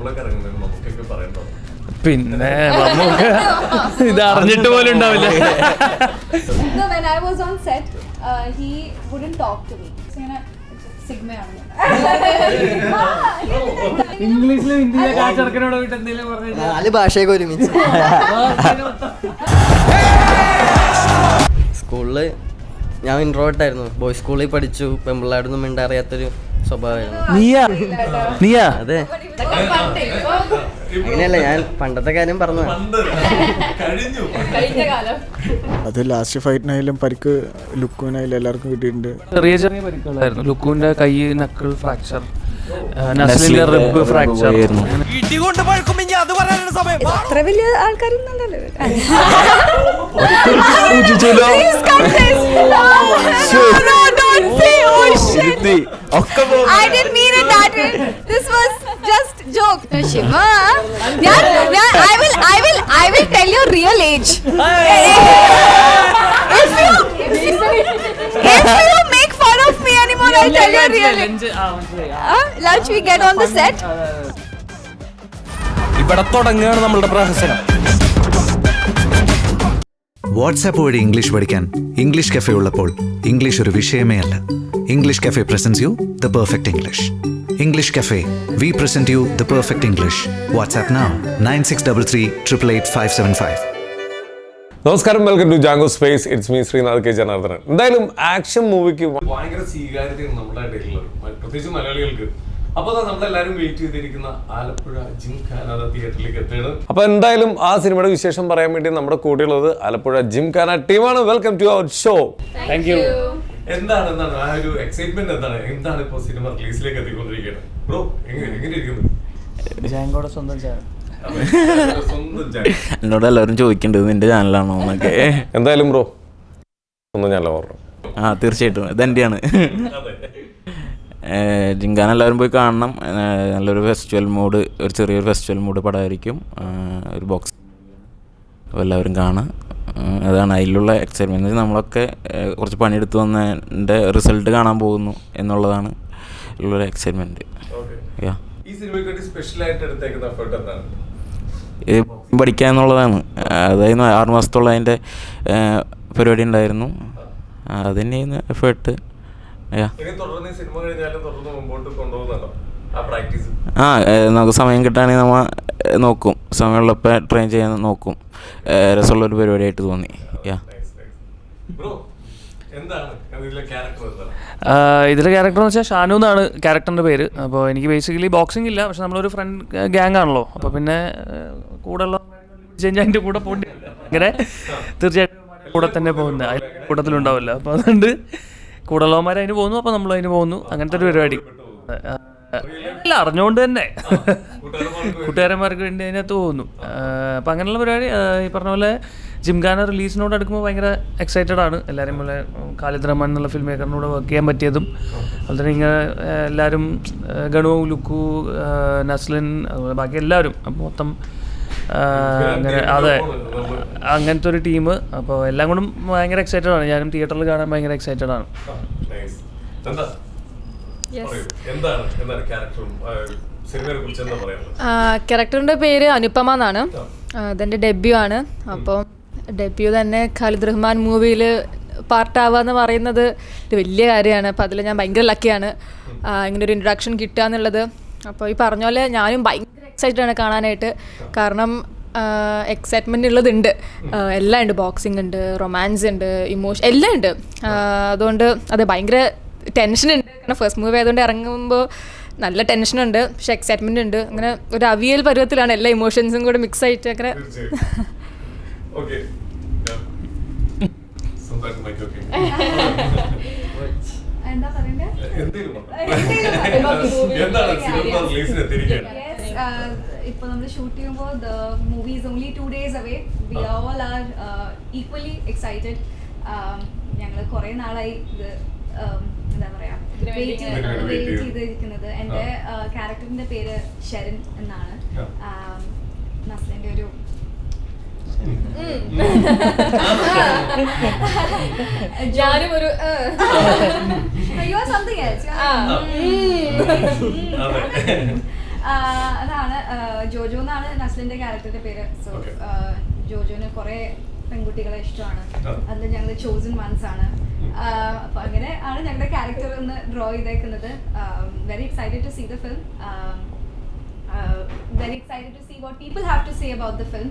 നമ്മളൊക്കെ ഇറങ്ങുന്നത് നമുക്കൊക്കെ പറയണ്ടോ പിന്നെ നമുക്ക് ഇത് അറിഞ്ഞിട്ട് പോലും ഉണ്ടാവില്ല. No, when I was on set, uh, he wouldn't talk to me. So, ഇങ്ങനെ സിഗ്മയാണ്. ഇംഗ്ലീഷിലും ഹിന്ദിയിലൊക്കെ ആ ചെറുക്കനോട് പോയിട്ട് എന്തെങ്കിലും പറഞ്ഞിട്ട് നാല് ഭാഷയൊക്കെ ഒരുമിച്ച്. സ്കൂളിൽ ഞാൻ ഇൻട്രോട്ടായിരുന്നു ബോയ്സ് സ്കൂളിൽ പഠിച്ചു. പെമ്പിള്ളാടൊന്നും മിണ്ടറിയാത്തൊരു നീയാ? നീയാ? അതെ. അങ്ങനെയല്ല ഞാൻ പണ്ടത്തെ കാര്യം പറഞ്ഞു. കഴിഞ്ഞു. കഴിഞ്ഞ കാലം. അത് ലാസ്റ്റ് ഫൈറ്റിനായാലും പരിക്ക് ലുക്കുവിനായാലും എല്ലാവർക്കും കിട്ടിയിട്ടുണ്ട്. ചെറിയ ചെറിയ പരിക്കുകളായിരുന്നു. ലുക്കുവിന്റെ കൈ നക്കിൾ ഫ്രാക്ചർ നസ്ലിന്റെ റിബ് ഫ്രാക്ചർ അത്ര വലിയ ആൾക്കാരൊന്നുമല്ലല്ലോ I didn't mean it that way. This was just joke. Shiva, yeah, yeah, I will I will I will tell you real age. if you if you make fun of me anymore, I'll tell you real age. Uh, lunch we get on the set. ഇവിടെ തുടങ്ങുകയാണ് നമ്മളുടെ പ്രഹസനം WhatsApp വഴി English പഠിക്കാൻ English cafe ഉള്ളപ്പോൾ English ഒരു വിഷയമേ അല്ല. English cafe presents you the perfect English English cafe we present you the perfect English WhatsApp now nine six double three triple eight five seven five നമസ്കാരം welcome to Jango Space it's me Sreenath K Janardhanan. എന്തായാലും action മൂവിക്ക് ഭയങ്കര സ്വീകാര്യതയാണ് നമ്മുടെ ഇടയിലുള്ളത്. പ്രത്യേകിച്ച് മലയാളികൾക്ക്. അപ്പോൾ നമ്മളെല്ലാരും wait ചെയ്തിരിക്കുന്ന Alappuzha gym ഖാന തിയേറ്ററിലേക്ക് എത്തുകയാണ്. അപ്പോൾ എന്തായാലും ആ സിനിമയുടെ വിശേഷം പറയാൻ വേണ്ടി നമ്മുടെ കൂടെയുള്ളത് ആലപ്പുഴ ജിം ഖാന ടീമാണ്. Welcome to our show thank you എന്താണ് എന്താണ്? ആ ഒരു എക്സൈറ്റ്മെന്റ് എന്താണ്? എന്താണ് ഇപ്പോൾ സിനിമ റിലീസിലേക്ക് എത്തിക്കൊണ്ടിരിക്കുന്നത്? ബ്രോ എങ്ങനെ എങ്ങനെ ഇരിക്കുന്നു? ജാങ്കോടെ സ്വന്തം ചാനൽ. എന്നോട് എല്ലാവരും ചോദിക്കേണ്ടത് നിന്റെ ചാനലാണോ എന്നൊക്കെ. എന്തായാലും ബ്രോ ഒന്നും ഞാൻ പറഞ്ഞു? ആ തീർച്ചയായിട്ടും. ഇതെന്റെയാണ് ജിങ്കാന എല്ലാവരും പോയി കാണണം. നല്ലൊരു ഫെസ്റ്റിവൽ മൂഡ് ഒരു ചെറിയൊരു ഫെസ്റ്റിവൽ മൂഡ് പടമായിരിക്കും. ഒരു ബോക്സ് അപ്പോൾ എല്ലാവരും കാണാം അതാണ് അതിലുള്ള എക്സൈറ്റ്മെന്റ് നമ്മളൊക്കെ കുറച്ച് പണിയെടുത്ത് വന്നതിന്റെ റിസൾട്ട് കാണാൻ പോകുന്നു എന്നുള്ളതാണ് ഉള്ളൊരു എക്സൈറ്റ്മെന്റ് പഠിക്കുക എന്നുള്ളതാണ്. അതായിരുന്നു ആറ് മാസത്തോളം അതിന്റെ പരിപാടി ഉണ്ടായിരുന്നു. അതിന് എഫേർട്ട് ഇനി തുടർന്ന് ഈ സിനിമ കഴിഞ്ഞാലും തുടർന്ന് മുമ്പോട്ട് കൊണ്ടുപോകുന്നുണ്ടോ? ആ പ്രാക്ടീസ് ആ നമുക്ക് സമയം കിട്ടുകയാണെങ്കിൽ നമ്മൾ നോക്കും. സമയമുള്ളപ്പോൾ ട്രെയിൻ ചെയ്യാൻ നോക്കും. രസമുള്ളൊരു പരിപാടിയായിട്ട് തോന്നി. യാ ബ്രോ എന്താണ് അതിലെ ക്യാരക്ടർ എന്താണ് ഇതിലെ ക്യാരക്ടർ എന്ന് വെച്ചാൽ ഷാനു എന്നാണ് ക്യാരക്ടറിന്റെ പേര്. അപ്പോൾ എനിക്ക് ബേസിക്കലി ബോക്സിംഗ് ഇല്ല പക്ഷെ നമ്മളൊരു ഫ്രണ്ട് ഗ്യാങ് ആണല്ലോ. അപ്പോൾ പിന്നെ കൂടെ ഉള്ള അതിന്റെ കൂടെ പോകേണ്ടി. അങ്ങനെ തീർച്ചയായിട്ടും കൂടെ തന്നെ പോകുന്നത്. കൂട്ടത്തിലുണ്ടാവില്ല. അപ്പോൾ അതുകൊണ്ട് കൂടെ ഉള്ളവന്മാർ അതിന് പോകുന്നു അപ്പോൾ നമ്മൾ അതിന് പോകുന്നു. അങ്ങനത്തെ ഒരു പരിപാടി. അല്ല അറിഞ്ഞുകൊണ്ട് തന്നെ. കൂട്ടുകാരന്മാർക്ക് വേണ്ടി അതിനകത്ത് പോകുന്നു. അപ്പം അങ്ങനെയുള്ള പരിപാടി ഈ പറഞ്ഞ പോലെ ജിംഖാന റിലീസിനോട് അടുക്കുമ്പോൾ ഭയങ്കര എക്സൈറ്റഡ് ആണ്. എല്ലാവരും പോലെ ഖാലിദ് റഹ്മാൻ എന്നുള്ള ഫിലിം മേക്കറിനോട് വർക്ക് ചെയ്യാൻ പറ്റിയതും അതുപോലെ തന്നെ ഇങ്ങനെ എല്ലാവരും ഗണു ലുക്കു നസ്ലിൻ അതുപോലെ ബാക്കി എല്ലാവരും അപ്പോൾ മൊത്തം അങ്ങനെ അതെ. അങ്ങനത്തെ ഒരു ടീം അപ്പോൾ എല്ലാം കൊണ്ടും ഭയങ്കര എക്സൈറ്റഡ് ആണ്. ഞാനും തിയേറ്ററിൽ കാണാൻ ഭയങ്കര എക്സൈറ്റഡ് ആണ്. ക്യാരക്ടറിന്റെ എന്താ പറയൂ. എന്താണ് എന്താണ് ക്യാരക്ടറും സിനിമയെ കുറിച്ച് എന്താ പറയാനുള്ളത്? ക്യാരക്ടറിന്റെ പേര് അനുപമ എന്നാണ്. അതെന്റെ ഡെബ്യൂ ആണ്. അപ്പം ഡെബ്യൂ തന്നെ ഖാലിദ് റഹ്മാൻ മൂവിയിൽ പാർട്ടാവുക എന്ന് പറയുന്നത് ഒരു വലിയ കാര്യമാണ്. അപ്പോൾ അതിൽ ഞാൻ ഭയങ്കര ലക്കിയാണ് ഇങ്ങനെ ഒരു ഇൻട്രഡക്ഷൻ കിട്ടുക എന്നുള്ളത്. അപ്പോൾ ഈ പറഞ്ഞ പോലെ ഞാനും ഭയങ്കര എക്സൈറ്റഡ് ആണ് കാണാനായിട്ട്. കാരണം എക്സൈറ്റ്മെന്റ് ഉള്ളതുണ്ട്. എല്ലാം ഉണ്ട്. ബോക്സിംഗ് ഉണ്ട് റൊമാൻസ് ഉണ്ട് ഇമോഷൻ എല്ലാം ഉണ്ട്. അതുകൊണ്ട് അതെ ഭയങ്കര ടെൻഷൻ ഉണ്ട്. കാരണം ഫസ്റ്റ് മൂവി ആയതുകൊണ്ട് ഇറങ്ങുമ്പോൾ നല്ല ടെൻഷനുണ്ട് പക്ഷെ എക്സൈറ്റ്മെന്റ് ഉണ്ട്. അങ്ങനെ ഒരു അവിയൽ പരുവത്തിലാണ് എല്ലാ ഇമോഷൻസും കൂടെ മിക്സ് ആയിട്ട് അങ്ങനെ. തീർച്ചയായും. ഓക്കെ. സ്വന്തമായിട്ട് മൈക്ക് ഓക്കെ എന്താ പറയണ്ടേ? എന്തേലും എന്താണ് സിനിമ റിലീസിന് എത്തിയിരിക്കുകയാണ് ഇപ്പോൾ നമ്മൾ ഷൂട്ട് ചെയ്യുമ്പോൾ the movie is only two days away we all are equally excited ഞങ്ങൾ കുറേ നാളായി ഇത് um, എന്താ പറയാ ഇതിനു വെയിറ്റ് ചെയ്തു. ചെയ്തിരിക്കുന്നത്. എന്റെ ക്യാരക്ടറിന്റെ പേര് ശരൺ എന്നാണ്. Um, നസ്ലിന്റെ ഒരു ഞാനും ഒരു else. അതാണ് ജോജോ എന്നാണ് നസ്ലിന്റെ ക്യാരക്ടറിന്റെ പേര്. സോ. ജോജോന് കുറെ പെൺകുട്ടികളെ ഇഷ്ടമാണ്. അതിൽ ഞങ്ങൾ ചോസൺ വൺസ് ആണ്. അപ്പൊ അങ്ങനെ ആണ് ഞങ്ങളുടെ ക്യാരക്ടർ ഒന്ന് ഡ്രോ ചെയ്തേക്കുന്നത്. Very excited to see the film very excited to see what people have to say about the film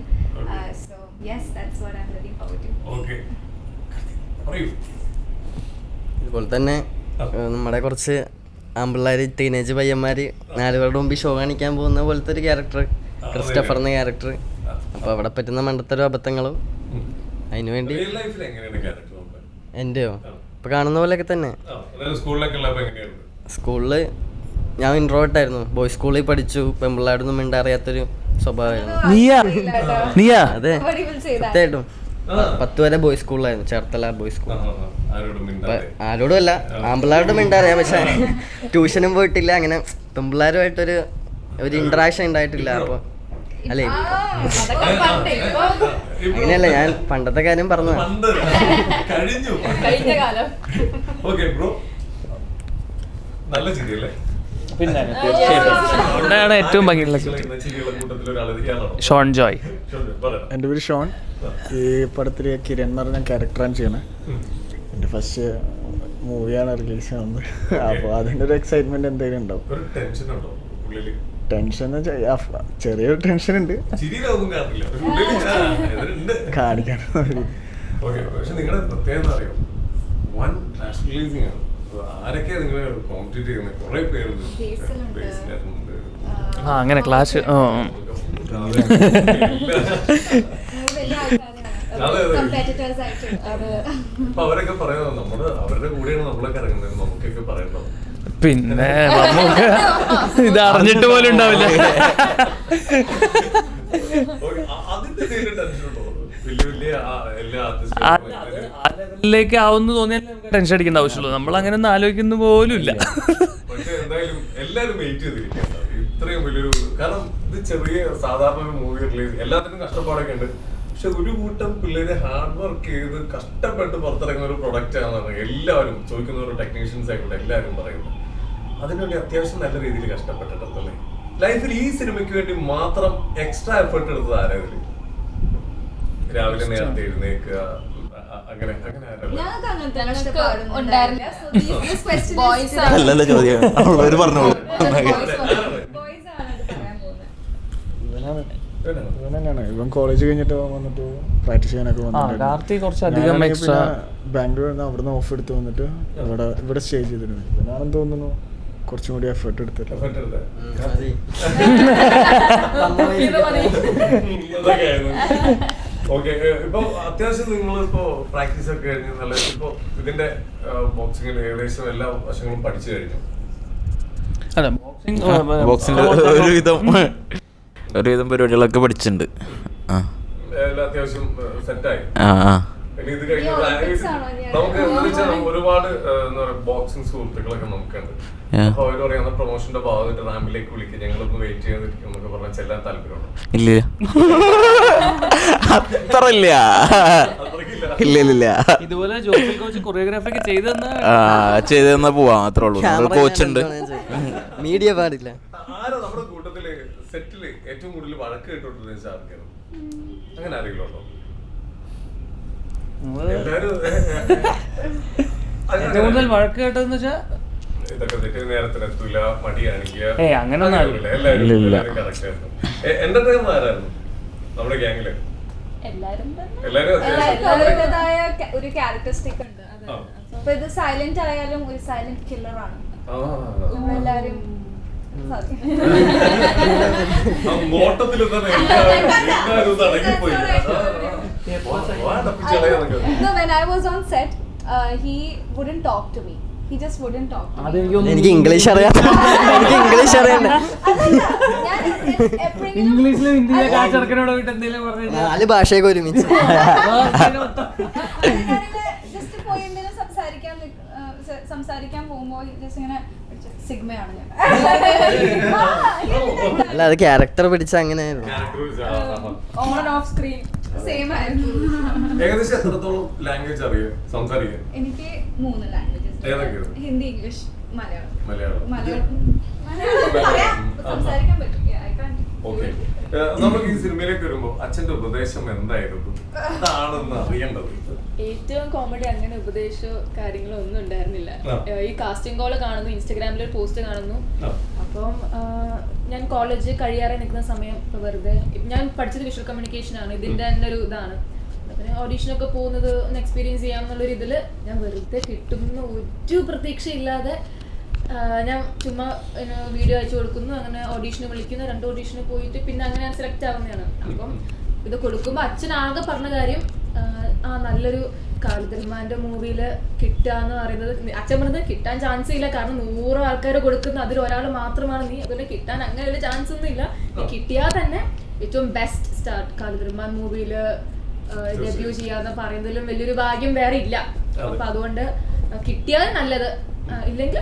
so yes that's what I am looking forward to okay പറയൂ അതുപോലെ തന്നെ നമ്മുടെ കുറച്ച് ആമ്പിള്ളേർ ടീനേജ് പയ്യന്മാർ നാലുപേരുടെ മുമ്പിൽ show കാണിക്കാൻ പോകുന്ന പോലത്തെ ഒരു ക്യാരക്ടർ ക്രിസ്റ്റഫർ എന്ന ക്യാരക്ടർ അപ്പോൾ അവിടെ പറ്റുന്ന മണ്ടത്തരോ അബദ്ധങ്ങളും. അതിനുവേണ്ടി റിയൽ ലൈഫിൽ എങ്ങനെയാണ് ക്യാരക്ടർ നോക്കാൻ എന്റെയോ ഇപ്പോൾ കാണുന്ന പോലെയൊക്കെ തന്നെ. സ്കൂളിൽ ഞാൻ ഇൻട്രോട്ടായിരുന്നു ബോയ്സ് സ്കൂളിൽ പഠിച്ചു. പെമ്പിള്ളാടൊന്നും മിണ്ടറിയാത്തൊരു സ്വഭാവമായിരുന്നു. നീയാ? നീയാ? അതെ. Nobody പത്ത് വരെ ബോയ്സ് സ്കൂളിലായിരുന്നു ചേർത്തല ബോയ്സ് സ്കൂൾ. ആരോടും അല്ല ആമ്പിള്ളാരോടും മിണ്ടാറിയാ. പക്ഷെ ട്യൂഷനും പോയിട്ടില്ല. അങ്ങനെ പെമ്പിള്ളാരുമായിട്ടൊരു ഒരു ഇന്ററാക്ഷൻ ഉണ്ടായിട്ടില്ല. അപ്പൊ അല്ലേ. അങ്ങനെയല്ല ഞാൻ പണ്ടത്തെ കാര്യം പറഞ്ഞു കഴിഞ്ഞു. കഴിഞ്ഞ കാലം. ഓക്കെ ബ്രോ നല്ല ചിരിയല്ലേ പിന്നെ തീർച്ചയായിട്ടും. ഏറ്റവും ഭംഗിയുള്ള ഷോൺ ജോയ്. എന്റെ പേര് ഷോൺ. ഈ പടത്തിൽ കിരൺ എന്ന് പറഞ്ഞ ക്യാരക്ടറാണ് ചെയ്യണേ എന്റെ ഫസ്റ്റ് മൂവിയാണ് റിലീസ് ആവുന്നത്. അപ്പോൾ അതിന്റെ ഒരു എക്സൈറ്റ്മെന്റ് എന്തെങ്കിലും ഉണ്ടാവും ഒരു ടെൻഷൻ ഉണ്ടോ ഉള്ളിൽ? ടെൻഷൻ എന്ന് വെച്ചാൽ ചെറിയൊരു ടെൻഷൻ ഉണ്ട്. കാണിക്കാൻ ഓക്കെ പക്ഷെ നിങ്ങളുടെ പ്രത്യേകത അറിയാം? വൺ ആണ്. ആരൊക്കെയാ നിങ്ങളെ കോമ്പറ്റീറ്റ് ചെയ്യുന്നത് കുറെ പേരുണ്ട്. ബേസിലുണ്ട്. ആ. അങ്ങനെ ക്ലാസ് അവരൊക്കെ പറയുന്നത് അവരുടെ കൂടെയാണ് നമ്മളൊക്കെ ഇറങ്ങുന്നത്. നമുക്കൊക്കെ പറയണ്ടോ പിന്നെ നമുക്ക് ഇത് അറിഞ്ഞിട്ട് പോലും ഉണ്ടാവില്ല. അതിന്റെ വലിയ വലിയ എല്ലാ ആർട്ടിസ്റ്റും ലെവലിലേക്ക് ആവുന്നു തോന്നിയാൽ ടെൻഷൻ അടിക്കേണ്ട ആവശ്യമുള്ളൂ. നമ്മൾ അങ്ങനെ ഒന്നും ആലോചിക്കുന്ന പോലും ഇല്ല പക്ഷെ എന്തായാലും എല്ലാരും വെയിറ്റ് ചെയ്തിരിക്കുകയാണ് ഇത്രയും വലിയൊരു കാരണം ഇത് ചെറിയ സാധാരണ ഒരു മൂവി റിലീസ് എല്ലാത്തിനും കഷ്ടപ്പാടൊക്കെ ഉണ്ട്. പക്ഷെ ഒരു കൂട്ടം പിള്ളേര് ഹാർഡ് വർക്ക് ചെയ്ത് കഷ്ടപ്പെട്ട് പുറത്തിറങ്ങുന്ന ഒരു പ്രൊഡക്റ്റ് ആണെന്നാണ് എല്ലാവരും ചോദിക്കുന്ന ഒരു ടെക്നീഷ്യൻസ് ആയിക്കോട്ടെ എല്ലാവരും പറയുന്നത്. അതിനുവേണ്ടി അത്യാവശ്യം നല്ല രീതിയിൽ കഷ്ടപ്പെട്ടിട്ടുണ്ടല്ലേ ലൈഫിൽ ഈ സിനിമയ്ക്ക് വേണ്ടി മാത്രം എക്സ്ട്രാ എഫേർട്ട് എടുത്തത് ആരാ രാവിലെ നേരത്തെ എഴുന്നേക്കുക അല്ലല്ല ചോദ്യം. അവർ പറഞ്ഞോളൂ? ഇവൻ കോളേജ് കഴിഞ്ഞിട്ട് വന്നിട്ട് പ്രാക്ടീസ് ചെയ്യാനൊക്കെ എക്സ്ട്രാ ബാംഗ്ലൂരിൽ നിന്ന് അവിടുന്ന് ഓഫ് എടുത്ത് വന്നിട്ട് ഇവിടെ ഇവിടെ സ്റ്റേ ചെയ്തിരുന്നു. ഞാനെന്ന് തോന്നുന്നു കുറച്ചും കൂടി എഫേർട്ട് എടുത്തില്ല എഫേർട്ട് എടുത്തേ? ഓക്കെ ഇപ്പൊ അത്യാവശ്യം നിങ്ങൾ ഇപ്പോ പ്രാക്ടീസ് ഒക്കെ കഴിഞ്ഞു നല്ല ഇപ്പോ ഇതിന്റെ ബോക്സിംഗിൽ ഏകദേശം എല്ലാ വശങ്ങളും പഠിച്ചു കഴിഞ്ഞു. അല്ല ബോക്സിംഗ് ബോക്സിന്റെ ഒരുവിധം ഒരുവിധം പരിപാടികളൊക്കെ പഠിച്ചിട്ടുണ്ട്. അത്യാവശ്യം സെറ്റായി ആ ആ. ഇനി ഇത് കഴിഞ്ഞ നമുക്ക് ഒരുപാട് എന്താ ബോക്സിംഗ് സുഹൃത്തുക്കളൊക്കെ നമുക്കുണ്ട്. Yeah. അപ്പൊ അവർ പറയുന്ന പ്രൊമോഷന്റെ ഭാഗമായിട്ട് റാമ്പിലേക്ക് വിളിക്കുക ഞങ്ങളൊന്ന് വെയിറ്റ് ചെയ്തിരിക്കും എന്നൊക്കെ പറഞ്ഞാൽ ചെല്ലാൻ താല്പര്യമുണ്ട്? ഇല്ല അത്ര ഇല്ല ഇല്ല ഇതുപോലെ കൊറിയോഗ്രാഫി അത്രേ ഉള്ളൂ. കോച്ച് ഉണ്ട്. മീഡിയ പാടില്ല. ആരാ നമ്മുടെ കൂട്ടത്തിൽ സെറ്റിൽ ഏറ്റവും കൂടുതൽ വഴക്ക് കേട്ടോണ്ടിരുന്ന ആർക്കാണ് അങ്ങനെ ആരെങ്കിലും ഉണ്ടോ? ഏറ്റവും കൂടുതൽ വഴക്ക് കേട്ടതെന്ന് വെച്ചാൽ ഏയ്, എന്റെ നമ്മുടെ ഗ്യാങ്ങിൽ എല്ലാരും എല്ലാരും ഒരു ക്യാരക്ടറിസ്റ്റിക് ഉണ്ട്. അപ്പൊ ഇത് സൈലന്റ് ആയാലും ഒരു സൈലന്റ് കില്ലർ ആണ്. തന്നെ എല്ലാവരും എല്ലാവരും when I was on set, uh, he wouldn't talk to me. He just wouldn't talk to me. എനിക്ക് ഇംഗ്ലീഷ് അറിയാം. എനിക്ക് ഇംഗ്ലീഷ് അറിയാം. അതല്ല, ഞാൻ എ- എപ്പോഴെങ്കിലും ഇംഗ്ലീഷിലും ഹിന്ദിയിലൊക്കെ ആ ചെറുക്കനോട് പോയിട്ട് എന്തെങ്കിലും പറഞ്ഞു നാല് ഭാഷയൊക്കെ ഒരുമിച്ച്. ജസ്റ്റ് പോയി എന്തെങ്കിലും സംസാരിക്കാൻ നിക്ക്- ആ, സ- സംസാരിക്കാൻ പോകുമ്പോൾ ഇങ്ങനെ സിഗ്മയാണ് ഞാൻ. ആ, അല്ല അത് ക്യാരക്ടർ പിടിച്ച അങ്ങനെയായിരുന്നു. On of screen. സെയിം ആയിരുന്നു. ഏകദേശം എത്രത്തോളം ലാംഗ്വേജ് അറിയാം? സംസാരിക്കാൻ? എനിക്ക് മൂന്ന് ലാംഗ്വേജസ് ഹിന്ദി ഇംഗ്ലീഷ് മലയാളം. മലയാളം. മലയാളം. സംസാരിക്കാൻ പറ്റും നമുക്ക് ഈ സിനിമയിലേക്ക് വരുമ്പോ അച്ഛന്റെ ഉപദേശം എന്തായിരുന്നു? അതാണെന്ന് അറിയേണ്ടത്. ഏറ്റവും കോമഡി അങ്ങനെ ഉപദേശമോ കാര്യങ്ങളോ ഒന്നും ഉണ്ടായിരുന്നില്ല. ഈ കാസ്റ്റിംഗ് കോൾ കാണുന്നു ഇൻസ്റ്റാഗ്രാമിൽ ഒരു പോസ്റ്റ് കാണുന്നു. അപ്പം ഞാൻ കോളേജ് കഴിയാറെ നിൽക്കുന്ന സമയം ഇപ്പോൾ വെറുതെ ഞാൻ പഠിച്ചത് വിഷ്വൽ കമ്മ്യൂണിക്കേഷൻ ആണ്. ഇതിന്റെ തന്നെ ഒരു ഇതാണ്. പിന്നെ ഓഡീഷനൊക്കെ പോകുന്നത് ഒന്ന് എക്സ്പീരിയൻസ് ചെയ്യാം എന്നുള്ളൊരു ഇതിൽ ഞാൻ വെറുതെ കിട്ടുന്ന. ഒരു പ്രതീക്ഷയില്ലാതെ ഞാൻ ചുമ്മാ വീഡിയോ അയച്ചു കൊടുക്കുന്നു അങ്ങനെ ഓഡീഷന് വിളിക്കുന്നു രണ്ട് ഓഡീഷന് പോയിട്ട് പിന്നെ അങ്ങനെ ഞാൻ സെലക്ട് ആവുന്നതാണ്. അപ്പം ഇത് കൊടുക്കുമ്പോൾ അച്ഛൻ ആകെ പറഞ്ഞ കാര്യം ആ നല്ലൊരു കാലിദർമാന്റെ മൂവിയിൽ കിട്ടാന്ന് പറയുന്നത് അച്ഛൻ പറഞ്ഞത് കിട്ടാൻ ചാൻസ് ഇല്ല. കാരണം നൂറ് ആൾക്കാർ കൊടുക്കുന്ന അതിൽ ഒരാൾ മാത്രമാണ്. നീ അതുപോലെ കിട്ടാൻ അങ്ങനെ ഒരു ചാൻസ് ഒന്നും ഇല്ല. നീ കിട്ടിയാൽ തന്നെ ഏറ്റവും ബെസ്റ്റ് സ്റ്റാർട്ട് കാലിദർമാൻ മൂവിയിൽ ഡെബ്യൂ ചെയ്യാന്ന് പറയുന്നതിലും വലിയൊരു ഭാഗ്യം വേറെ ഇല്ല. അപ്പൊ അതുകൊണ്ട് കിട്ടിയാൽ നല്ലത്. ഇല്ലെങ്കിൽ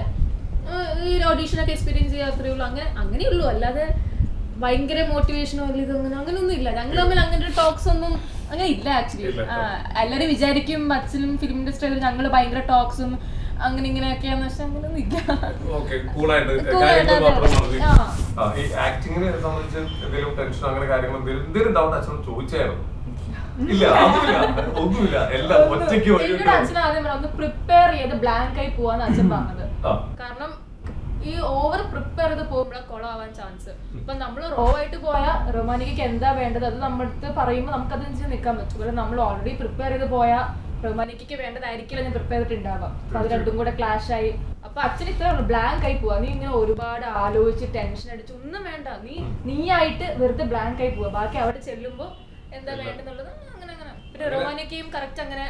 ഈ ഓഡീഷനൊക്കെ എക്സ്പീരിയൻസ് ചെയ്യാൻ ഉള്ളൂ. അങ്ങനെ അങ്ങനെയുള്ളൂ അല്ലാതെ ഭയങ്കര മോട്ടിവേഷനോ അല്ലെങ്കിൽ അങ്ങനെ അങ്ങനെയൊന്നും ഇല്ല. ഞങ്ങൾ തമ്മിൽ അങ്ങനെ ഒരു ടോക്സ് ഒന്നും അങ്ങനെ ഇല്ല ആക്ച്വലി എല്ലാവരും വിചാരിക്കും അച്ഛനും ഫിലിം ഇൻഡസ്ട്രിയിൽ ഞങ്ങൾ ഭയങ്കര ടോക്സും അങ്ങനെ ഇങ്ങനെയൊക്കെയാന്ന് വെച്ചാൽ അങ്ങനെയൊന്നും ഇല്ല. ആക്ടിങ്ങിനെ സംബന്ധിച്ച് എന്തെങ്കിലും ടെൻഷൻ അങ്ങനെ കാര്യങ്ങൾ എന്തെങ്കിലും എന്തെങ്കിലും ഡൗട്ട് അച്ഛനോട് ചോദിച്ചായിരുന്നു? ഇല്ല. ഒന്നുമില്ല. എല്ലാം ഒറ്റയ്ക്ക് അച്ഛൻ ആദ്യം ഒന്ന് പ്രിപ്പയർ ചെയ്ത് ബ്ലാങ്ക് ആയി പോവാന്ന് അച്ഛൻ പറഞ്ഞത്. കാരണം ഈ ഓവർ പ്രിപ്പയർ ചെയ്ത് പോകുമ്പോഴാണ് കുളമാവാൻ ചാൻസ് ഇപ്പൊ നമ്മൾ റോ ആയിട്ട് പോയാൽ റൊമാനിക്ക് എന്താ വേണ്ടത്? അത് നമ്മളടുത്ത് പറയുമ്പോൾ നമുക്ക് അതനുസരിച്ച് നിൽക്കാൻ പറ്റും. നമ്മൾ ഓൾറെഡി പ്രിപ്പയർ ചെയ്ത് പോയാൽ റൊമാനിക്ക് വേണ്ടതായിരിക്കില്ല ഞാൻ പ്രിപ്പയർ ചെയ്തിട്ടുണ്ടാവാം. അപ്പൊ അത് രണ്ടും കൂടെ ക്ലാഷ് ആയി. അപ്പൊ അച്ഛൻ ഇത്ര ബ്ലാങ്ക് ആയി പോവാ. നീ ഇങ്ങനെ ഒരുപാട് ആലോചിച്ച് ടെൻഷൻ അടിച്ച് ഒന്നും വേണ്ട. നീ നീ ആയിട്ട് വെറുതെ ബ്ലാങ്ക് ആയി പോവാ. ബാക്കി അവിടെ ചെല്ലുമ്പോ എന്താ വേണ്ടെന്നുള്ളത് അങ്ങനെ അങ്ങനെ. പിന്നെ റൊമാനിക്കയും കറക്റ്റ് അങ്ങനെ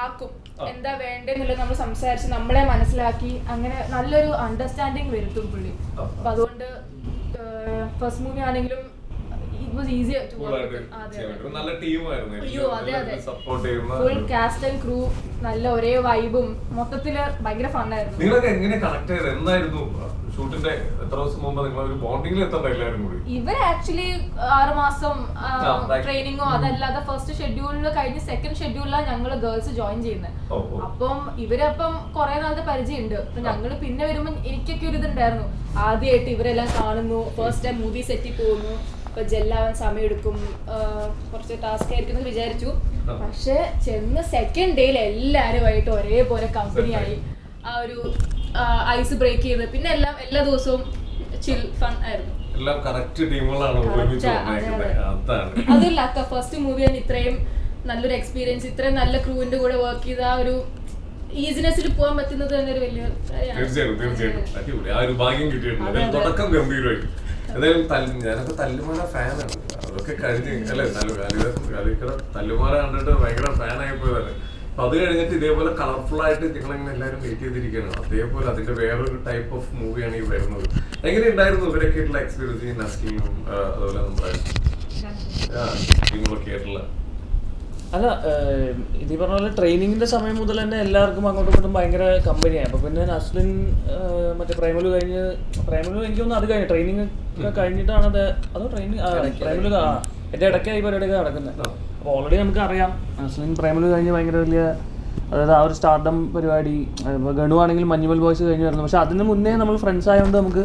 ആക്കും. എന്താ വേണ്ടെന്നുള്ളത് നമ്മൾ സംസാരിച്ച് നമ്മളെ മനസ്സിലാക്കി അങ്ങനെ നല്ലൊരു അണ്ടർസ്റ്റാൻഡിങ് വരുത്തും പുള്ളി. അപ്പൊ അതുകൊണ്ട് ഫസ്റ്റ് മൂവി ആണെങ്കിലും ഫുൾ കാസ്റ്റ് ആൻഡ് ക്രൂ നല്ല ഒരേ വൈബും മൊത്തത്തിൽ ഭയങ്കര ഫണ്ണായിരുന്നു നിങ്ങളൊക്കെ എങ്ങനെ കണക്ട് ചെയ്ത് എന്നായിരുന്നു ഷൂട്ടിന്റെ എത്ര ദിവസം മുമ്പ് നിങ്ങൾ ഒരു ബോണ്ടിങ്ങിൽ എത്തണ്ട കൂടി? ഇവർ ആക്ച്വലി ആറ് മാസം ട്രെയിനിങ്ങോ അതല്ലാതെ ഫസ്റ്റ് ഷെഡ്യൂളിൽ കഴിഞ്ഞ് സെക്കൻഡ് ഷെഡ്യൂളിലാണ് ഞങ്ങൾ ഗേൾസ് ജോയിൻ ചെയ്യുന്നത്. അപ്പം ഇവരപ്പം കുറെ നാളത്തെ പരിചയമുണ്ട് അപ്പൊ ഞങ്ങൾ പിന്നെ വരുമ്പോൾ എനിക്കൊക്കെ ഒരു ഇതുണ്ടായിരുന്നു. ആദ്യമായിട്ട് ഇവരെല്ലാം കാണുന്നു. ഫസ്റ്റ് ടൈം മൂവി സെറ്റിൽ പോകുന്നു. ഇപ്പൊ ജെല്ലാവാൻ സമയമെടുക്കും കുറച്ച് ടാസ്ക് ആയിരിക്കും എന്ന് വിചാരിച്ചു പക്ഷെ ചെന്ന് സെക്കൻഡ് ഡേയിൽ എല്ലാവരുമായിട്ട് ഒരേപോലെ കമ്പനിയായി ആ ഒരു ഐസ് ബ്രേക്ക് ചെയ്ത്. പിന്നെ എല്ലാം എല്ലാ ദിവസവും ചിൽ ഫൺ ആയിരുന്നു. എല്ലാം കറക്റ്റ് ടീമുകളാണ് ഒരുമിച്ച്. അതാണ്. അതില്ല ഫസ്റ്റ് മൂവിയാണ് ഇത്രയും നല്ലൊരു എക്സ്പീരിയൻസ് ഇത്രയും നല്ല ക്രൂവിന്റെ കൂടെ വർക്ക് ചെയ്ത ആ ഒരു ഈസിനെസ്സിൽ പോകാൻ പറ്റുന്നത് തന്നെ ഒരു വലിയ. തീർച്ചയായിട്ടും തീർച്ചയായിട്ടും. അടിപൊളി. ആ ഒരു ഭാഗ്യം കിട്ടിയിട്ടുണ്ട്. അതെ, അതിൽ അതെ. തുടക്കം ഗംഭീരമായി. എന്തായാലും തല്ല് ഞാനൊക്കെ തല്ലുമാല ഫാനാണ്. അതൊക്കെ കഴിഞ്ഞ് അല്ലെ? കാലിക്കട തല്ലുമാല കണ്ടിട്ട് ഭയങ്കര ഫാനായി പോയതാണ്. അപ്പൊ അത് കഴിഞ്ഞിട്ട് ഇതേപോലെ കളർഫുൾ ആയിട്ട് ഞങ്ങളിങ്ങനെ എല്ലാവരും വെയിറ്റ് ചെയ്തിരിക്കുകയാണ്. അതേപോലെ അതിന്റെ വേറൊരു ടൈപ്പ് ഓഫ് മൂവിയാണ് ഈ വരുന്നത്. എങ്ങനെ ഉണ്ടായിരുന്നു ഇവരൊക്കെ ആയിട്ടുള്ള എക്സ്പീരിയൻസ് ചെയ്യുന്ന സ്കീമും അതുപോലെ നമ്മുടെ ടീമുകളൊക്കെ ആയിട്ടുള്ള? അല്ല ഇത് പറഞ്ഞ പോലെ ട്രെയിനിങ്ങിന്റെ സമയം മുതൽ തന്നെ എല്ലാവർക്കും അങ്ങോട്ടും ഇങ്ങോട്ടും ഭയങ്കര കമ്പനിയായി അപ്പൊ പിന്നെ നസ്ലിൻ മറ്റേ പ്രൈമലു കഴിഞ്ഞ് പ്രൈമലു എനിക്കൊന്നും അത് കഴിഞ്ഞു ട്രെയിനിങ് കഴിഞ്ഞിട്ടാണ് അത് അതോ ട്രെയിനിങ് പ്രൈമലു എന്റെ ഇടയ്ക്കാണ് ഈ പരിപാടിയൊക്കെ നടക്കുന്നത് അപ്പോൾ ഓൾറെഡി നമുക്ക് അറിയാം നസ്ലിൻ പ്രേമലു കഴിഞ്ഞ് ഭയങ്കര വലിയ അതായത് ആ ഒരു സ്റ്റാർഡം പരിപാടി ഇപ്പോൾ ഗണു ആണെങ്കിലും മഞ്ഞുമൽ ബോയ്സ് കഴിഞ്ഞ് വരുന്നു. പക്ഷെ അതിന് മുന്നേ നമ്മൾ ഫ്രണ്ട്സ് ആയതുകൊണ്ട് നമുക്ക്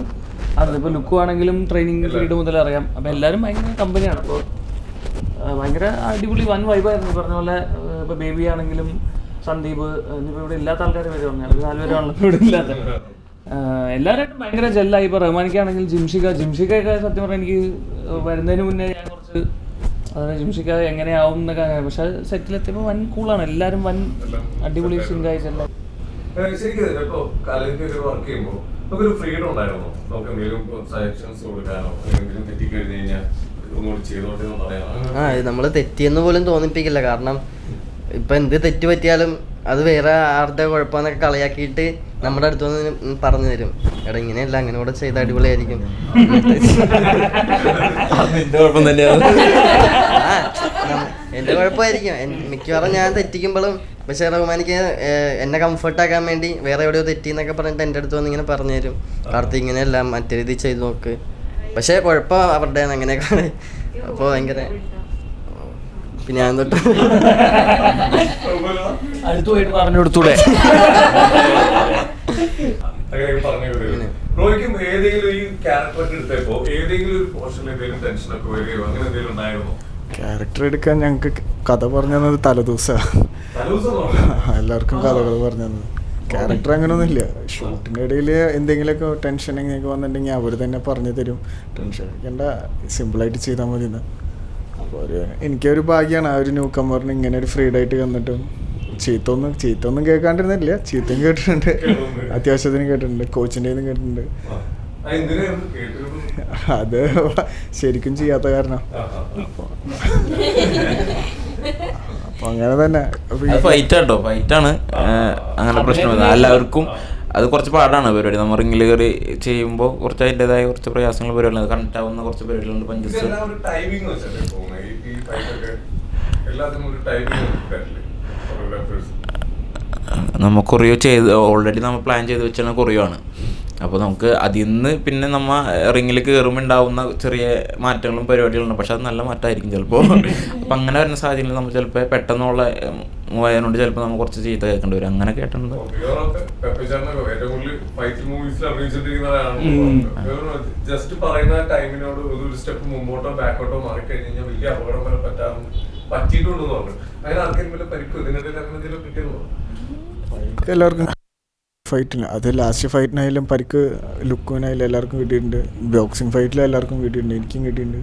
അറിയാം. ഇപ്പോൾ ലുക്കു ആണെങ്കിലും ട്രെയിനിങ് പീരീഡ് മുതൽ അറിയാം. അപ്പോൾ എല്ലാവരും ഭയങ്കര കമ്പനിയാണ് അപ്പോൾ ഭയങ്കര അടിപൊളി വൻ വൈബായിരുന്നു പറഞ്ഞ പോലെ ഇപ്പോൾ ഇപ്പൊ ബേബി ആണെങ്കിലും സന്ദീപ് ഇനിയിപ്പോൾ ഇവിടെ ഇല്ലാത്ത ആൾക്കാർ വരും പറഞ്ഞു നാലുപേരാണല്ലോ ഇവിടെ ഇല്ലാത്ത. എല്ലാവരും എല്ലാവരായിട്ടും ഭയങ്കര ജെല്ലായി ഇപ്പൊ റഹ്മാനിക്കാണെങ്കിൽ ജിംഷിക ജിംഷിക്കൊക്കെ സത്യം പറഞ്ഞാൽ എനിക്ക് വരുന്നതിന് മുന്നേ ഞാൻ കുറച്ച് അതായത് ജിംഷിക്ക എങ്ങനെയാവും എന്നൊക്കെ പക്ഷെ സെറ്റിലെത്തിയപ്പോൾ വൻ കൂളാണ് എല്ലാവരും വൻ അടിപൊളി സിംഗായി ചെല്ലാം ശരിക്കും ഇപ്പോ കാലേജ് വർക്ക് ചെയ്യുമ്പോൾ നമുക്കൊരു ഫ്രീഡം ഉണ്ടായിരുന്നു. നമുക്ക് എന്തെങ്കിലും സജഷൻസ് കൊടുക്കാനോ എന്തെങ്കിലും തെറ്റിക്കഴിഞ്ഞ് കഴിഞ്ഞാൽ ഒന്നുകൂടി ചെയ്തോട്ടെ എന്ന് പറയാനോ? ആ നമ്മൾ തെറ്റിയെന്ന് പോലും തോന്നിപ്പിക്കില്ല. കാരണം ഇപ്പൊ എന്ത് തെറ്റ് പറ്റിയാലും അത് വേറെ ആരുടെ കുഴപ്പമെന്നൊക്കെ കളിയാക്കിയിട്ട് നമ്മുടെ അടുത്ത് വന്ന് പറഞ്ഞു തരും. എടാ ഇങ്ങനെയല്ല അങ്ങനെ കൂടെ ചെയ്ത അടിപൊളിയായിരിക്കും. എന്റെ കുഴപ്പമായിരിക്കും. മിക്കവാറും ഞാൻ തെറ്റിക്കുമ്പോഴും പക്ഷെ റഹ്മാനിക്ക് എന്നെ കംഫർട്ടാക്കാൻ വേണ്ടി വേറെ എവിടെയോ തെറ്റി എന്നൊക്കെ പറഞ്ഞിട്ട് എന്റെ അടുത്ത് വന്ന് ഇങ്ങനെ പറഞ്ഞു തരും. കാർത്തി ഇങ്ങനെയല്ല മറ്റേ രീതി ചെയ്ത് നോക്ക്. പക്ഷെ കുഴപ്പം അവരുടെ അങ്ങനെയൊക്കെ അപ്പോൾ ഭയങ്കര പിന്നെ ഞാൻ തൊട്ട് അടുത്തുപോയിട്ട് പറഞ്ഞു കൊടുത്തൂടെ റോയ്ക്കും ഏതെങ്കിലും ഈ ക്യാരക്ടറൊക്കെ എടുത്തപ്പോ ഏതെങ്കിലും ഒരു പോർഷനിൽ എന്തെങ്കിലും ടെൻഷനൊക്കെ വരികയോ അങ്ങനെ എന്തെങ്കിലും ഉണ്ടായിരുന്നോ? ക്യാരക്ടർ എടുക്കാൻ ഞങ്ങൾക്ക് കഥ പറഞ്ഞു തന്നത് തലേദിവസമാണ് തലേദിവസം എല്ലാവർക്കും കഥകൾ പറഞ്ഞു തന്നത്. ക്യാരക്ടർ അങ്ങനെയൊന്നുമില്ല ഷൂട്ടിന്റെ ഇടയിൽ എന്തെങ്കിലുമൊക്കെ ടെൻഷൻ എങ്ങനെയൊക്കെ വന്നിട്ടുണ്ടെങ്കിൽ അവർ തന്നെ പറഞ്ഞു തരും. ടെൻഷൻ അടിക്കണ്ട സിമ്പിളായിട്ട് ചെയ്താൽ മതി എന്ന് അപ്പോൾ ഒരു എനിക്കൊരു ഭാഗ്യമാണ് ആ ഒരു ന്യൂ കമ്മറിന് ഇങ്ങനെ ഒരു ഫ്രീഡായിട്ട് വന്നിട്ടും. ചീത്ത ഒന്നും കേൾക്കാണ്ടിരുന്നില്ല. ചീത്തയും കേട്ടിട്ടുണ്ട്. അത്യാവശ്യത്തിന് കേട്ടിട്ടുണ്ട്. കോച്ചിന്റെ കേട്ടിട്ടുണ്ട്. അത് ശരിക്കും ചെയ്യാത്ത കാരണം. അപ്പോൾ അങ്ങനെ തന്നെ. ഫൈറ്റ് ആട്ടോ. ഫൈറ്റ് ആട്ടോ ഫൈറ്റാണ് അങ്ങനെ പ്രശ്നമില്ല എല്ലാവർക്കും അത് കുറച്ച് പാടാണ് പരിപാടി. നമ്മൾ റിംഗിൽ കയറി ചെയ്യുമ്പോൾ കുറച്ച് അതിന്റെതായ കുറച്ച് പ്രയാസങ്ങൾ പരിപാടികളുണ്ട്. കണക്ട് ആവുന്ന കുറച്ച് പരിപാടികളുണ്ട്. പഞ്ചസ്. ഈ ഫൈറ്റൊക്കെ എല്ലാത്തിനും ഒരു ടൈമിംഗ് തരില്ലേ കൊറിയോഗ്രാഫേഴ്സ് നമ്മൾ കൊറിയോ ചെയ്ത് ഓൾറെഡി നമ്മൾ പ്ലാൻ ചെയ്ത് വെച്ചാൽ കൊറിയോ ആണ് അപ്പോൾ നമുക്ക് അതിൽ നിന്ന് പിന്നെ നമ്മ റിങ്ങിൽ കയറുമ്പോൾ ഉണ്ടാവുന്ന ചെറിയ മാറ്റങ്ങളും പരിപാടികളുണ്ട്. പക്ഷെ അത് നല്ല മാറ്റമായിരിക്കും ചിലപ്പോൾ അപ്പം അങ്ങനെ വരുന്ന സാഹചര്യങ്ങളിൽ നമ്മൾ ചിലപ്പോൾ പെട്ടെന്നുള്ള മൂവായതുകൊണ്ട് ചിലപ്പോൾ നമ്മൾ കുറച്ച് ചീത്ത കേൾക്കേണ്ടി വരും. അങ്ങനെ കേട്ടിട്ടുണ്ട്. ജസ്റ്റ് പറയുന്ന ടൈമിനോട് ഒരു സ്റ്റെപ്പ് മുമ്പോട്ടോ ബാക്കോട്ടോ മാറി കഴിഞ്ഞാൽ വലിയ അപകടം വരെ പറ്റാറുണ്ട് പറ്റിയിട്ടുണ്ടെന്ന് പറഞ്ഞു അങ്ങനെ ആർക്കെങ്കിലും വല്ല പരിക്കോ? ഇതിനിടയിൽ അങ്ങനെ എന്തെങ്കിലും കിട്ടിയിരുന്നോ എല്ലാവർക്കും ഫൈറ്റിന് അത് ലാസ്റ്റ് ഫൈറ്റിനായാലും പരിക്ക് ലുക്കുവിനായാലും എല്ലാവർക്കും കിട്ടിയിട്ടുണ്ട്. ബോക്സിംഗ് ഫൈറ്റിലും എല്ലാവർക്കും കിട്ടിയിട്ടുണ്ട്. എനിക്കും കിട്ടിയിട്ടുണ്ട്.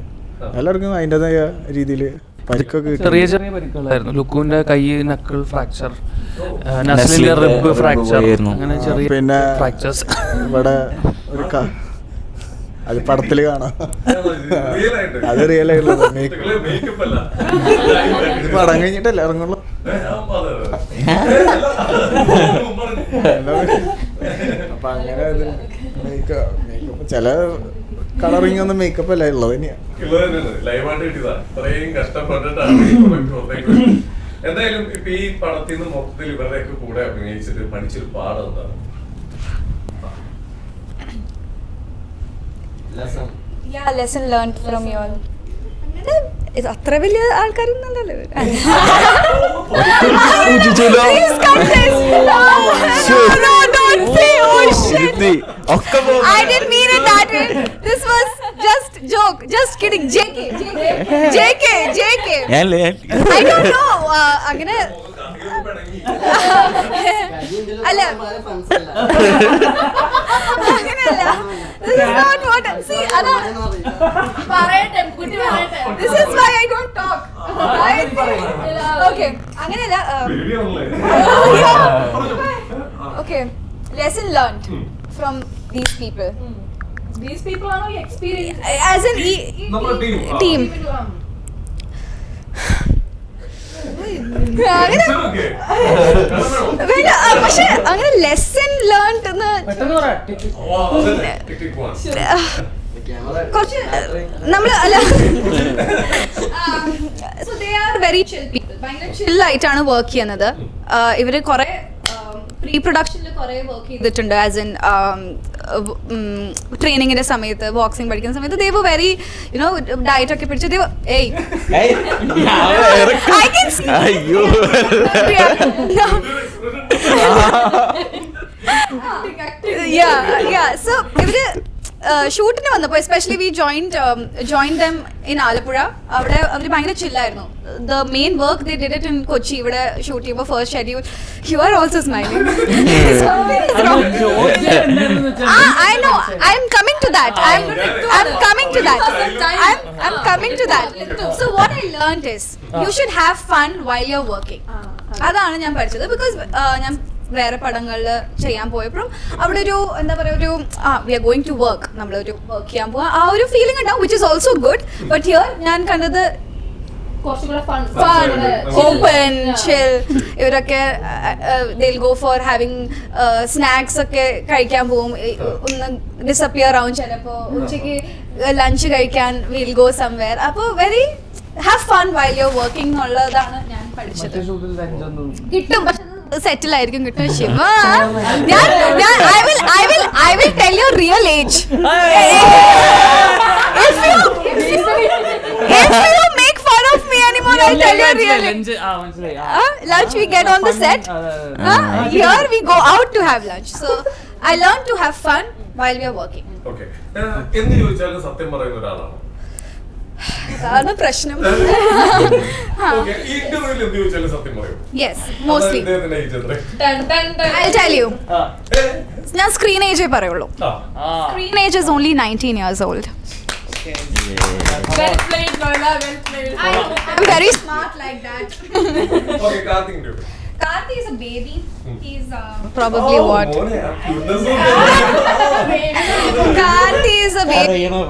എല്ലാവർക്കും അതിന്റെതായ രീതിയിൽ പരിക്കൊക്കെ ചെറിയ ചെറിയ പരിക്കുകളായിരുന്നു. ലുക്കുവിന്റെ കൈ നക്കിൾ ഫ്രാക്ചർ നസ്ലിന്റെ റിബ് ഫ്രാക്ചർ. അങ്ങനെ ചെറിയ പിന്നെ ഫ്രാക്ചേഴ്സ്. ഇവിടെ ഒരു അത് പടത്തിൽ കാണാം. അത് റിയൽ ആയിട്ടുള്ളത് മേക്കപ്പ് അല്ല ഇത് പടം കഴിഞ്ഞിട്ടല്ല ഇറങ്ങുള്ളൂ? അപ്പൊ അങ്ങനെ മേക്കപ്പ് മേക്കപ്പ് ചില കളറിങ് ഒന്നും മേക്കപ്പ് അല്ല ഉള്ളത് ലൈവായിട്ട് കിട്ടിയതാ. കഷ്ടപ്പെട്ടിട്ടാണ്. എന്തായാലും ഇപ്പൊ ഈ പടത്തിൽ നിന്ന് മൊത്തത്തിൽ ഇവരുടെയൊക്കെ കൂടെ അഭിനയിച്ചിട്ട് പഠിച്ചൊരു പാഠം എന്താണ്. അങ്ങനെ ഇത് അത്ര വലിയ ആൾക്കാരൊന്നുമല്ലല്ലോ ഇവർ. Please ocean. oh shit. I didn't mean it that way. This was just joke. Just kidding. JK. JK. JK. JK. I don't know. Uh, അങ്ങനെ അല്ല അങ്ങനെയല്ല This is not what see അതാ പറയട്ടെ കുട്ടി പറയട്ടെ This is why I don't talk. Okay. അങ്ങനെയല്ല okay lesson learn from these people These people are no experience. As an team അങ്ങനെ വേണ്ട പക്ഷെ അങ്ങനെ ലെസൺ ലേൺ കുറച്ച് നമ്മൾ അല്ല. So they are very chill people ഭയങ്കര chill ആയിട്ടാണ് വർക്ക് ചെയ്യുന്നത്. ഇവർ കുറേ പ്രീ പ്രൊഡക്ഷനിൽ കുറേ വർക്ക് ചെയ്തിട്ടുണ്ട്. ആസ് ഇൻ ട്രെയിനിങ്ങിന്റെ സമയത്ത് ബോക്സിംഗ് പഠിക്കുന്ന സമയത്ത് ദേവ് വെരി യുനോ ഡയറ്റ് ഒക്കെ പിടിച്ച് ദേവ് ഏയ്. yeah, yeah. So ഷൂട്ടിന് വന്നപ്പോൾ especially we joined join them in Alappuzha. അവിടെ അവർ ഭയങ്കര ചില്ലായിരുന്നു the main work they did it in Kochi ഇവിടെ ഷൂട്ട് ചെയ്യുമ്പോൾ first schedule you are also smiling I know. I'm coming to that. I'm coming coming to that. I'm coming coming to that. So what I learned is you should have fun while are working. അതാണ് ഞാൻ പഠിച്ചത്. Because ഞാൻ വേറെ പടങ്ങളിൽ ചെയ്യാൻ പോയപ്പോഴും അവിടെ ഒരു എന്താ പറയുക ഒരു ആ we are going to work നമ്മളൊരു വർക്ക് ചെയ്യാൻ പോവാ. ആ ഒരു ഫീലിംഗ് ഉണ്ടാവും which is also good but here ഞാൻ കണ്ടത്. ഇവരൊക്കെ they'll go for having snacks ഒക്കെ കഴിക്കാൻ പോവും. ഈ, ഒന്ന് ഡിസപ്പിയർ ആവും ചിലപ്പോ. ഉച്ചയ്ക്ക് ലഞ്ച് കഴിക്കാൻ വിൽ ഗോ സംവെയർ അപ്പോൾ very have fun while your working എന്നുള്ളതാണ് ഞാൻ പഠിച്ചത്. കിട്ടും പക്ഷെ സെറ്റിൽ ആയിരിക്കും കിട്ടും ശിവ ഞാൻ ഞാൻ I will I will I will tell you real age if you if you make fun of me anymore I'll tell you real. Uh, lunch we get on the set. Uh, here we go out to have lunch. So I learned to have fun while we are working. okay എന്ന് ചോദിച്ചാലും സത്യം പറയുന്ന ഒരാളാണ് അതാണ് പ്രശ്നം. Yes mostly? I tell you? ഞാൻ screen ഏജേ പറയുള്ളൂ. Screen age is only nineteen years old I'm very smart like that. Okay, ഒരു. Karthi is a baby. He's uh, probably oh, what? is a baby. He'll,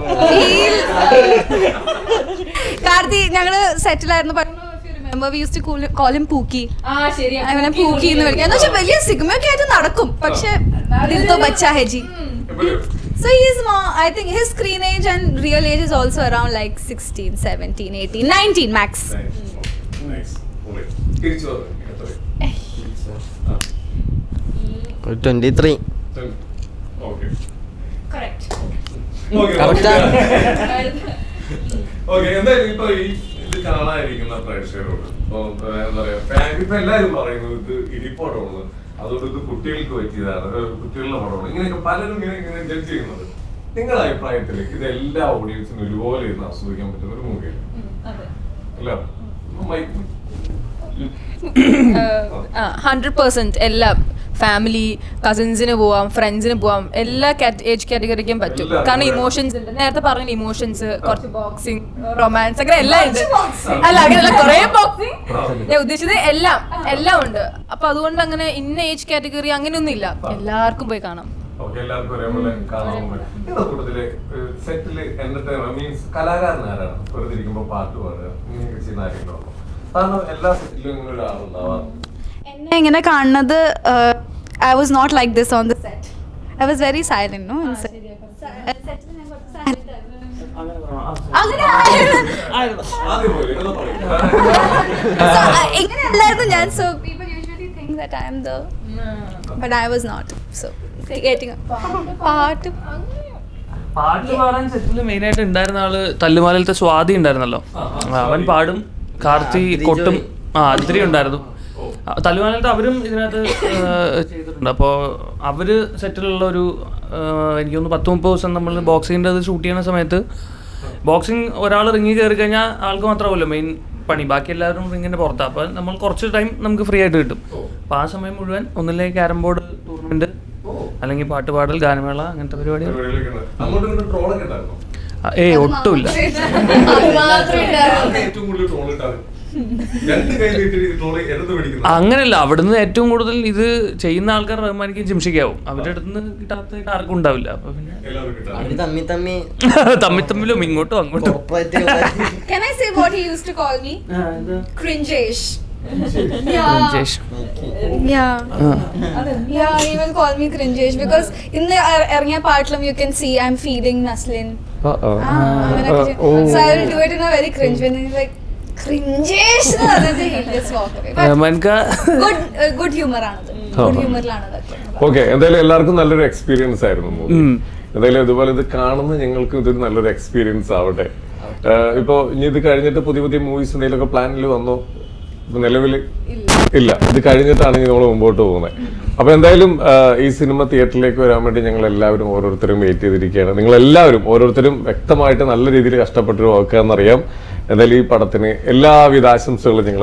Karthi ഞങ്ങൾ സെറ്റിലായിരുന്നു പൂക്കി അവനെ പൂക്കി എന്ന് വിളിക്കാം എന്ന് വെച്ചാൽ വലിയ സിഗ്മയൊക്കെ ആയിട്ട് നടക്കും പക്ഷെ ദിൽ തോ ബച്ചാ ഹെ ജി എപ്പോഴും. So he's more, I think his screen age and real age is also around like 16, 17, 18, 19 max. Nice. Nice. പൊളി. ട്വന്റി ത്രീ എന്തായാലും ഇപ്പൊ ഈ ഇത് കാണാനിരിക്കുന്ന പ്രേക്ഷകരോട്. ഇപ്പൊ, എന്താ പറയാ ഇപ്പൊ എല്ലാരും പറയുന്നു ഇത് ഇടിപ്പടമാണ് അതുകൊണ്ട് ഇത് കുട്ടികൾക്ക് പറ്റിയതാണ്. കുട്ടികളുടെ പടമാണ്. ഇങ്ങനെയൊക്കെ പലരും ഇങ്ങനെ ഇങ്ങനെ ജഡ്ജ് ചെയ്യുന്നത് നിങ്ങളുടെ അഭിപ്രായത്തിൽ ഇത് എല്ലാ ഓഡിയൻസിനും ഒരുപോലെ ഇരുന്ന് ആസ്വദിക്കാൻ പറ്റുന്ന ഒരു മൂവിയാണ് അല്ല? മൈക്ക് ഹൺഡ്രഡ് പെർസെന്റ് എല്ലാം ഫാമിലി കസിൻസിന് പോവാം ഫ്രണ്ട്സിന് പോവാം എല്ലാ ഏജ് കാറ്റഗറിക്കും പറ്റും. കാരണം. ഇമോഷൻസ് ഉണ്ട്. നേരത്തെ പറഞ്ഞ ഇമോഷൻസ് കുറച്ച് ബോക്സിംഗ് റൊമാൻസ് അങ്ങനെ എല്ലാം ഉണ്ട്. അല്ല അങ്ങനെയല്ല കുറേ ബോക്സിംഗ് ഞാൻ ഉദ്ദേശിച്ചത് എല്ലാം എല്ലാം ഉണ്ട്. അപ്പൊ അതുകൊണ്ട് അങ്ങനെ ഇന്ന ഏജ് കാറ്റഗറി അങ്ങനെയൊന്നും ഇല്ല. എല്ലാവർക്കും പോയി കാണാം. എല്ലാവർക്കും ഒരേപോലെ കാണാൻ പറ്റും. സെറ്റിൽ എന്റർടൈൻമെന്റ് മീൻസ് കലാകാരനാരാണ് വെറുതെ ഇരിക്കുമ്പോ പാട്ട് പാടുക ഇങ്ങനെയൊക്കെ ചെയ്യുന്ന ആരെങ്കിലും എന്നെ ഇങ്ങനെ കാണുന്നത് I was not like this on the set I was very silent no ഇങ്ങനെയല്ലായിരുന്നു ഞാൻ so people usually think that I'm the but I was not so പാട്ട് പാട്ട് പാടാൻ സെറ്റിൽ മെയിനായിട്ട് ഉണ്ടായിരുന്ന ആൾ തല്ലുമാലത്തെ സ്വാതി ഉണ്ടായിരുന്നല്ലോ. അവൻ പാടും. കാർത്തി കൊട്ടും. ആ അതിരി ഉണ്ടായിരുന്നു. ആ, അവരും ഇതിനകത്ത് ചെയ്തിട്ടുണ്ട്. അപ്പോൾ അവർ സെറ്റിലുള്ള ഒരു എനിക്ക് തോന്നുന്നു പത്ത് മുപ്പത് ദിവസം നമ്മൾ ബോക്സിങ്ങിന്റെ അത് ഷൂട്ട് ചെയ്യുന്ന സമയത്ത് ബോക്സിങ് ഒരാൾ റിങ്ങി കയറി കഴിഞ്ഞാൽ ആൾക്ക് മാത്രമല്ലോ മെയിൻ പണി. ബാക്കി എല്ലാവരും റിങ്ങിന്റെ പുറത്താണ് അപ്പോൾ നമ്മൾ കുറച്ച് ടൈം നമുക്ക് ഫ്രീ ആയിട്ട് കിട്ടും. അപ്പോൾ ആ സമയം മുഴുവൻ ഒന്നിലേ ക്യാരം ബോർഡ് ടൂർണമെന്റ് അല്ലെങ്കിൽ പാട്ടുപാടൽ ഗാനമേള അങ്ങനത്തെ പരിപാടികൾ. ഏയ് ഒട്ടുമില്ല. അങ്ങനെയല്ല അവിടുന്ന് ഏറ്റവും കൂടുതൽ ഇത് ചെയ്യുന്ന ആൾക്കാർ റഹ്മാനിക്കും ജിംഷിക്കാവും അവരുടെ അടുത്ത് നിന്ന് കിട്ടാത്ത ആർക്കും ഉണ്ടാവില്ല. പിന്നെ തമ്മി തമ്മിലും ഇങ്ങോട്ടും അങ്ങോട്ടും. ഇന്ന് ഇറങ്ങിയ പാട്ടിലും you can see I'm feeling Naslen എന്തായാലും എല്ലാവർക്കും നല്ലൊരു എക്സ്പീരിയൻസ് ആയിരുന്നു എന്തായാലും ഇതുപോലെ ഇത് കാണുന്ന ഞങ്ങൾക്ക് ഇതൊരു നല്ലൊരു എക്സ്പീരിയൻസ് ആവട്ടെ. ഇപ്പൊ ഇനി ഇത് കഴിഞ്ഞിട്ട് പുതിയ പുതിയ മൂവീസ് എന്തെങ്കിലും പ്ലാനിൽ വന്നോ? നിലവിൽ ഇല്ല. ഇത് കഴിഞ്ഞിട്ടാണ് ഇനി നമ്മൾ മുമ്പോട്ട് പോകുന്നത് അപ്പൊ എന്തായാലും ഈ സിനിമ തിയേറ്ററിലേക്ക് വരാൻ വേണ്ടി ഞങ്ങൾ എല്ലാവരും ഓരോരുത്തരും വെയിറ്റ് ചെയ്തിരിക്കുകയാണ്. നിങ്ങൾ എല്ലാവരും ഓരോരുത്തരും വ്യക്തമായിട്ട് നല്ല രീതിയിൽ കഷ്ടപ്പെട്ട് നോക്കുക എന്നറിയാം എന്തായാലും ഈ പടത്തിന് എല്ലാവിധ ആശംസകളും ഞങ്ങൾ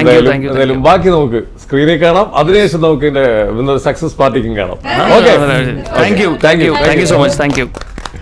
എന്തായാലും-. ബാക്കി നമുക്ക് സ്ക്രീനിൽ കാണാം. അതിനുശേഷം നമുക്ക് സക്സസ് പാർട്ടിക്കും കാണാം. Okay thank you thank you thank you so much thank you